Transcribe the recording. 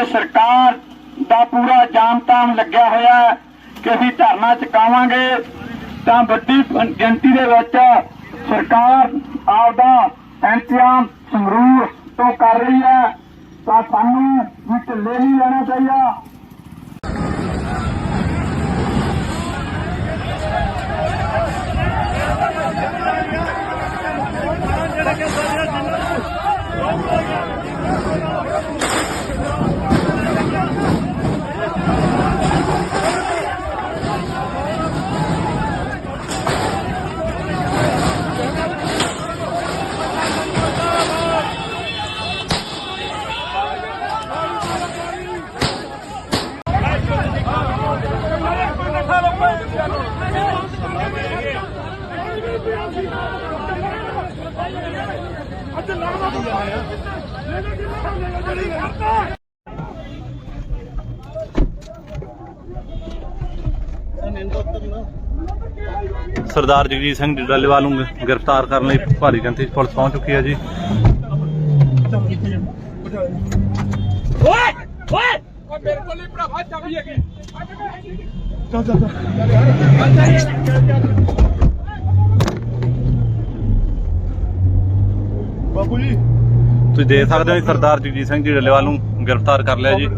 ਤੇ ਸਰਕਾਰ ਦਾ ਪੂਰਾ ਜਾਮਤਾਮ ਲੱਗਿਆ ਹੋਇਆ ਹੈ ਕਿ ਅਸੀਂ ਧਰਨਾ ਚੁਕਾਵਾਂਗੇ, ਤਾਂ ਵੱਡੀ ਗਿਣਤੀ ਦੇ ਵਿੱਚ ਸਰਕਾਰ ਆਪਦਾ ਇੰਤਜ਼ਾਮ ਸੰਗਰੂਰ ਤੋਂ ਕਰ ਰਹੀ ਹੈ। ਤਾਂ ਸਾਨੂੰ ਵੀ ਢਿੱਲੇ ਨਹੀਂ ਰਹਿਣਾ ਚਾਹੀਦਾ। ਸਰਦਾਰ ਜਗਜੀਤ ਸਿੰਘ ਡੱਲੇਵਾਲ ਨੂੰ ਗ੍ਰਿਫਤਾਰ ਕਰਨ ਲਈ ਭਾਰੀ ਗਿਣਤੀ 'ਚ ਪੁਲਿਸ ਪਹੁੰਚ ਚੁੱਕੀ ਹੈ ਜੀ ਬਾਪੂ ਤੁਸੀਂ ਦੇਖ ਸਕਦੇ ਹੋ ਜੀ ਸਰਦਾਰ ਜਗਜੀਤ ਸਿੰਘ ਜੀ ਡੱਲੇਵਾਲ ਨੂੰ ਗ੍ਰਿਫਤਾਰ ਕਰ ਲਿਆ ਜੀ